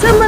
Somebody.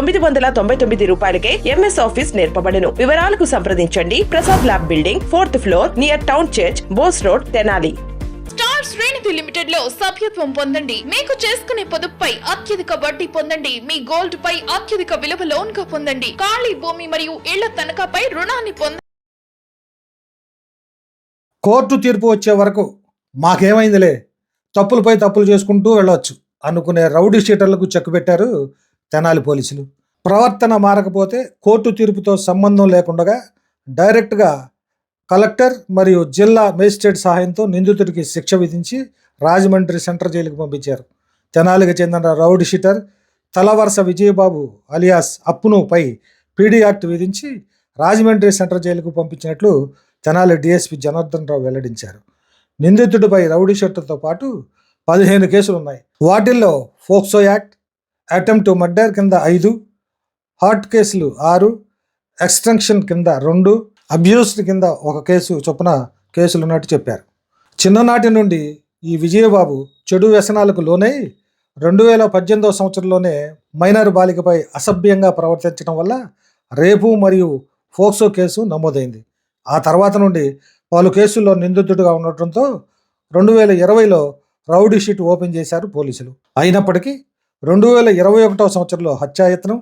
తొమ్మిది వందల తొంభై తొమ్మిది రూపాయలకే ఎంఎస్ ఆఫీస్ నేర్పబడును. వివరాలకు సంప్రదించండి. Prasad lab building fourth floor near town church Bose road Tenali. Star Srenidhi లిమిటెడ్లో సభ్యత్వం పొందండి. మీకు చేసుకునే పొదుపుపై అత్యధిక వడ్డీ పొందండి. మీ గోల్డ్ పై అత్యధిక విలువ లోన్గా పొందండి. ఖాళీ భూమి మరియు ఇళ్ళ తనఖాపై రుణాన్ని పొందండి కోర్టు తీర్పు వచ్చే వరకు మాకేమైందిలే? తప్పులపై తప్పులు చేసుకుంటూ వెళ్ళవచ్చు అనుకునే రౌడీ షీటర్లకు చెక్ పెట్టారు తెనాలి పోలీసులు. ప్రవర్తన మారకపోతే కోర్టు తీర్పుతో సంబంధం లేకుండా డైరెక్ట్గా కలెక్టర్ మరియు జిల్లా మేజిస్ట్రేట్ సహాయంతో నిందితుడికి శిక్ష విధించి రాజమండ్రి సెంట్రల్ జైలుకు పంపించారు. తెనాలికి చెందిన rowdy sheeter Talavarasa Vijayababu alias అప్పునుపై PD act విధించి రాజమండ్రి సెంట్రల్ జైలుకు పంపించినట్లు తెనాలి డిఎస్పి జనార్దన్ రావు వెల్లడించారు. నిందితుడిపై రౌడీ షీటర్తో పాటు పదిహేను కేసులు ఉన్నాయి వాటిల్లో ఫోక్సో యాక్ట్ అటెంప్ట్ మర్డర్ కింద ఐదు హార్ట్ కేసులు ఆరు ఎక్స్టెన్షన్ కింద రెండు అబ్యూస్డ్ కింద ఒక కేసు చొప్పున కేసులు ఉన్నట్టు చెప్పారు చిన్ననాటి నుండి ఈ విజయబాబు చెడు వ్యసనాలకు లోనై రెండు వేల పద్దెనిమిదవ సంవత్సరంలోనే మైనర్ బాలికపై అసభ్యంగా ప్రవర్తించడం వల్ల రేపు మరియు ఫోక్సో కేసు నమోదైంది. ఆ తర్వాత నుండి పలు కేసుల్లో నిందితుడిగా ఉండటంతో రెండు వేల ఇరవైలో రౌడీ షీట్ ఓపెన్ చేశారు పోలీసులు. అయినప్పటికీ రెండు వేల ఇరవై ఒకటవ సంవత్సరంలో హత్యాయత్నం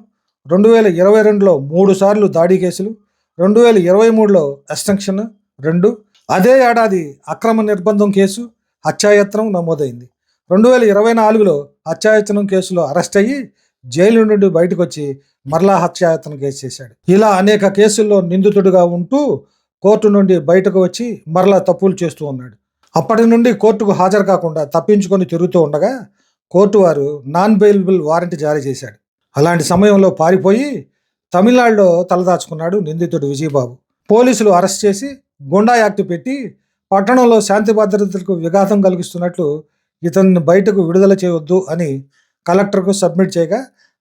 రెండు వేల ఇరవై రెండులో మూడు సార్లు దాడి కేసులు రెండు వేల ఇరవై మూడులో ఎస్టంక్షన్ రెండు అదే ఏడాది అక్రమ నిర్బంధం కేసు హత్యాయత్నం నమోదైంది. రెండు వేల ఇరవై నాలుగులో హత్యాయత్నం కేసులో అరెస్ట్ అయ్యి జైలు నుండి బయటకు వచ్చి మరలా హత్యాయత్నం కేసు చేశాడు. ఇలా అనేక కేసుల్లో నిందితుడిగా ఉంటూ కోర్టు నుండి బయటకు వచ్చి మరలా తప్పులు చేస్తూ ఉన్నాడు. అప్పటి నుండి కోర్టుకు హాజరు కాకుండా తప్పించుకొని తిరుగుతూ ఉండగా కోర్టు వారు నాన్ బెయిలబుల్ వారెంట్ జారీ చేశాడు. అలాంటి సమయంలో పారిపోయి తమిళనాడులో తలదాచుకున్నాడు నిందితుడు విజయబాబు. పోలీసులు అరెస్ట్ చేసి గుండా యాక్ట్ పెట్టి పట్టణంలో శాంతి భద్రతలకు విఘాతం కలిగిస్తున్నట్లు ఇతన్ని బయటకు విడుదల చేయవద్దు అని కలెక్టర్కు సబ్మిట్ చేయగా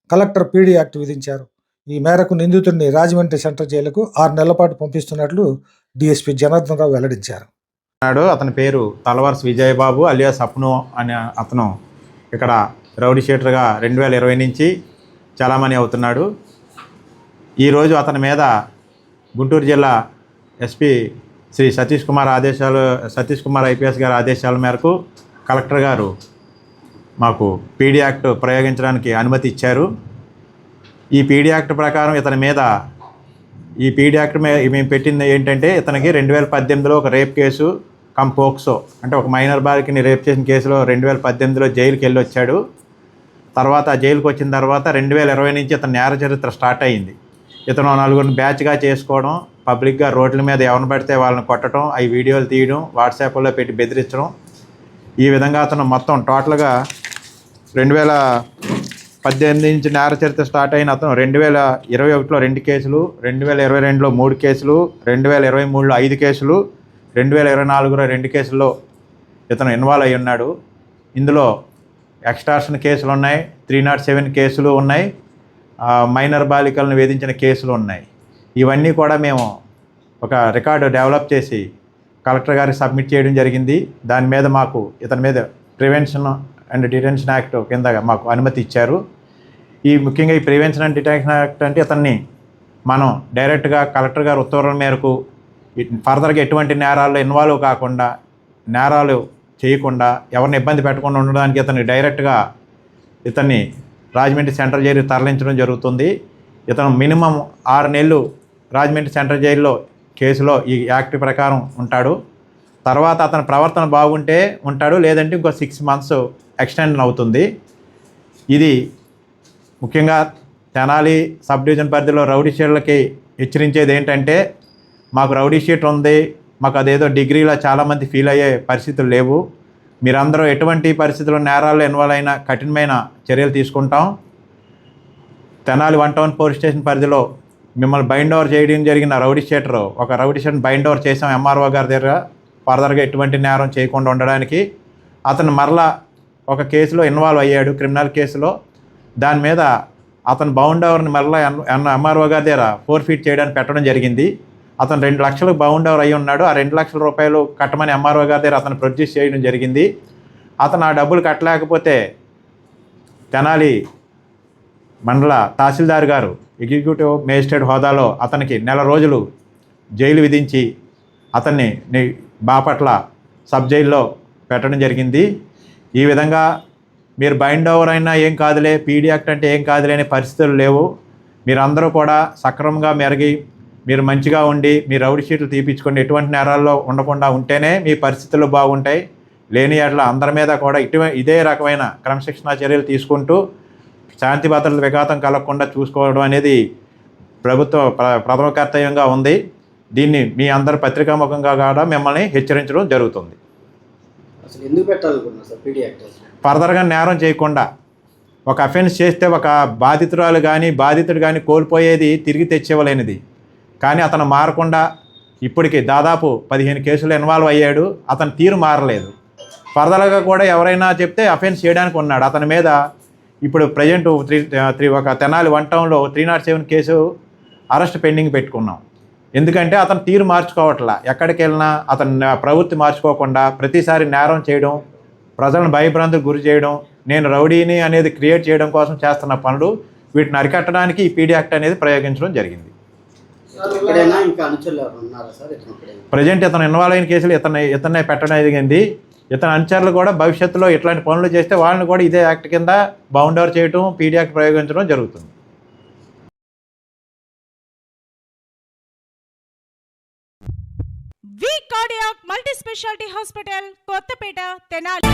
కలెక్టర్ పీడీ యాక్ట్ విధించారు. ఈ మేరకు నిందితుడిని రాజమండ్రి సెంటర్ జైలుకు ఆరు నెలల పాటు పంపిస్తున్నట్లు డిఎస్పీ జనార్దన్ రావు వెల్లడించారు. ఉన్నాడు అతని పేరు తలవర్స్ విజయబాబు అలియాస్ అప్ను అనే అతను ఇక్కడ రౌడీ షీటర్గా రెండు వేల ఇరవై నుంచి చాలామణి అవుతున్నాడు. ఈరోజు అతని మీద గుంటూరు జిల్లా ఎస్పీ శ్రీ సతీష్ కుమార్ ఆదేశాలు సతీష్ కుమార్ ఐపీఎస్ గారి ఆదేశాల మేరకు కలెక్టర్ గారు మాకు పీడీ యాక్ట్ ప్రయోగించడానికి అనుమతి ఇచ్చారు. ఈ పీడీ యాక్ట్ ప్రకారం ఇతని మీద ఈ పీడీ యాక్ట్ మేము పెట్టింది ఏంటంటే ఇతనికి రెండు వేల పద్దెనిమిదిలో ఒక రేప్ కేసు కమ్ పోక్సో అంటే ఒక మైనర్ బాలికని రేప్ చేసిన కేసులో రెండు వేల పద్దెనిమిదిలో జైలుకి వెళ్ళి వచ్చాడు. తర్వాత జైలుకి వచ్చిన తర్వాత రెండు వేల ఇరవై నుంచి ఇతను నేర చరిత్ర స్టార్ట్ అయ్యింది. ఇతను నలుగురిని బ్యాచ్గా చేసుకోవడం పబ్లిక్గా రోడ్ల మీద ఎవరిని పడితే వాళ్ళని కొట్టడం అవి వీడియోలు తీయడం వాట్సాప్లో పెట్టి బెదిరించడం. ఈ విధంగా అతను మొత్తం టోటల్గా రెండు వేల పద్దెనిమిది నుంచి నేర చరిత్ర స్టార్ట్ అయిన అతను రెండు వేల ఇరవై ఒకటిలో రెండు కేసులు రెండు వేల ఇరవై రెండులో మూడు కేసులు రెండు వేల ఇరవై మూడులో ఐదు కేసులు రెండు వేల ఇరవై నాలుగులో రెండు కేసుల్లో ఇతను ఇన్వాల్వ్ అయి ఉన్నాడు. ఇందులో ఎక్స్టార్షన్ కేసులు ఉన్నాయి. త్రీ నాట్ సెవెన్ కేసులు ఉన్నాయి. మైనర్ బాలికలను వేధించిన కేసులు ఉన్నాయి. ఇవన్నీ కూడా మేము ఒక రికార్డు డెవలప్ చేసి కలెక్టర్ గారికి సబ్మిట్ చేయడం జరిగింది. దాని మీద మాకు ఇతని మీద ప్రివెన్షన్ అండ్ డిటెన్షన్ యాక్ట్ కింద మాకు అనుమతి ఇచ్చారు. ఈ ముఖ్యంగా ఈ ప్రివెన్షన్ అండ్ డిటెన్షన్ యాక్ట్ అంటే ఇతన్ని మనం డైరెక్ట్గా కలెక్టర్ గారు ఉత్తర్వుల మేరకు ఫర్దర్గా ఎటువంటి నేరాల్లో ఇన్వాల్వ్ కాకుండా నేరాలు చేయకుండా ఎవరిని ఇబ్బంది పెట్టకుండా ఉండడానికి ఇతన్ని డైరెక్ట్గా ఇతన్ని రాజమండ్రి సెంట్రల్ జైలు తరలించడం జరుగుతుంది. ఇతను మినిమం ఆరు నెలలు రాజమండ్రి సెంట్రల్ జైల్లో కేసులో ఈ యాక్ట్ ప్రకారం ఉంటాడు. తర్వాత అతని ప్రవర్తన బాగుంటే ఉంటాడు లేదంటే ఇంకో సిక్స్ మంత్స్ ఎక్స్టెండ్ అవుతుంది. ఇది ముఖ్యంగా తెనాలి సబ్ డివిజన్ పరిధిలో రౌడీ షీట్లకి హెచ్చరించేది ఏంటంటే మాకు రౌడీ షీట్ ఉంది మాకు అదేదో డిగ్రీలో చాలామంది ఫీల్ అయ్యే పరిస్థితులు లేవు. మీరందరూ ఎటువంటి పరిస్థితుల్లో నేరాల్లో ఇన్వాల్వ్ అయినా కఠినమైన చర్యలు తీసుకుంటాం. Tenali one town police station పరిధిలో మిమ్మల్ని బైండ్ ఓవర్ చేయడం జరిగిన రౌడీ షేటర్ ఒక రౌడీ షీటర్ బైండ్ ఓవర్ చేసాం ఎంఆర్ఓ గారి దగ్గర. ఫర్దర్గా ఎటువంటి నేరం చేయకుండా ఉండడానికి అతను మరలా ఒక కేసులో ఇన్వాల్వ్ అయ్యాడు క్రిమినల్ కేసులో. దాని మీద అతను బౌండ్ ఓవర్ని మరలా ఎంఆర్ఓ గారి దగ్గర ఫోర్ ఫీట్ చేయడానికి పెట్టడం జరిగింది. అతను రెండు లక్షలు బౌండ్ ఓవర్ అయి ఉన్నాడు. ఆ రెండు లక్షల రూపాయలు కట్టమని ఎంఆర్ఓ గారి దగ్గర అతను ప్రొడ్యూస్ చేయడం జరిగింది. అతను ఆ డబ్బులు కట్టలేకపోతే తెనాలి మండల తహసీల్దార్ గారు ఎగ్జిక్యూటివ్ మేజిస్ట్రేట్ హోదాలో అతనికి నెల రోజులు జైలు విధించి అతన్ని బాపట్ల సబ్ జైల్లో పెట్టడం జరిగింది. ఈ విధంగా మీరు బైండ్ ఓవర్ అయినా ఏం కాదులే పీడీ యాక్ట్ అంటే ఏం కాదులే అనే పరిస్థితులు లేవు. మీరందరూ కూడా సక్రమంగా మెరిగి మీరు మంచిగా ఉండి మీ రౌడీ షీట్లు తీపించుకొని ఎటువంటి నేరాల్లో ఉండకుండా ఉంటేనే మీ పరిస్థితులు బాగుంటాయి. లేని అట్లా అందరి మీద కూడా ఇటు ఇదే రకమైన క్రమశిక్షణా చర్యలు తీసుకుంటూ శాంతి భద్రతల విఘాతం కలగకుండా చూసుకోవడం అనేది ప్రభుత్వ ప్ర- ప్రథమ కర్తవ్యంగా ఉంది. దీన్ని మీ అందరి పత్రికాముఖంగా కూడా మిమ్మల్ని హెచ్చరించడం జరుగుతుంది. ఫర్దర్గా నేరం చేయకుండా ఒక అఫెన్స్ చేస్తే ఒక బాధితురాలు కానీ బాధితుడు కానీ కోల్పోయేది తిరిగి తెచ్చేవలేనిది కానీ అతను మారకుండా ఇప్పటికి దాదాపు పదిహేను కేసులు ఇన్వాల్వ్ అయ్యాడు. అతని తీరు మారలేదు. ఫర్దర్గా కూడా ఎవరైనా చెప్తే అఫెన్స్ చేయడానికి ఉన్నాడు. అతని మీద ఇప్పుడు ప్రజెంట్ త్రీ త్రీ ఒక తెనాలి వన్ టౌన్లో three not seven case arrest pending పెట్టుకున్నాం. ఎందుకంటే అతను తీరు మార్చుకోవట్లా. ఎక్కడికి వెళ్ళినా అతను ప్రవృత్తి మార్చుకోకుండా ప్రతిసారి నేరం చేయడం ప్రజలను భయభ్రాంతికి గురి చేయడం నేను రౌడీని అనేది క్రియేట్ చేయడం కోసం చేస్తున్న పనులు వీటిని అరికట్టడానికి ఈ పీడీ యాక్ట్ అనేది ప్రయోగించడం జరిగింది. ఎక్కడైనా ఇంకా అనుచరులు ఎవరు ఉన్నారా సార్? ఇతను ఒక్కడే ప్రజెంట్ ఇతను ఇన్వాల్వ్ అయిన కేసులు ఇతను ఇతనే పెట్టడం జరిగింది ఇతని అనుచరులు కూడా భవిష్యత్తులో ఇట్లాంటి పనులు చేస్తే వాళ్ళని కూడా ఇదే యాక్ట్ కింద బౌండ్ ఓవర్ చేయడం పీడీ యాక్ట్ ప్రయోగించడం జరుగుతుంది. V cardiac multi speciality hospital Kothapeta Tenali.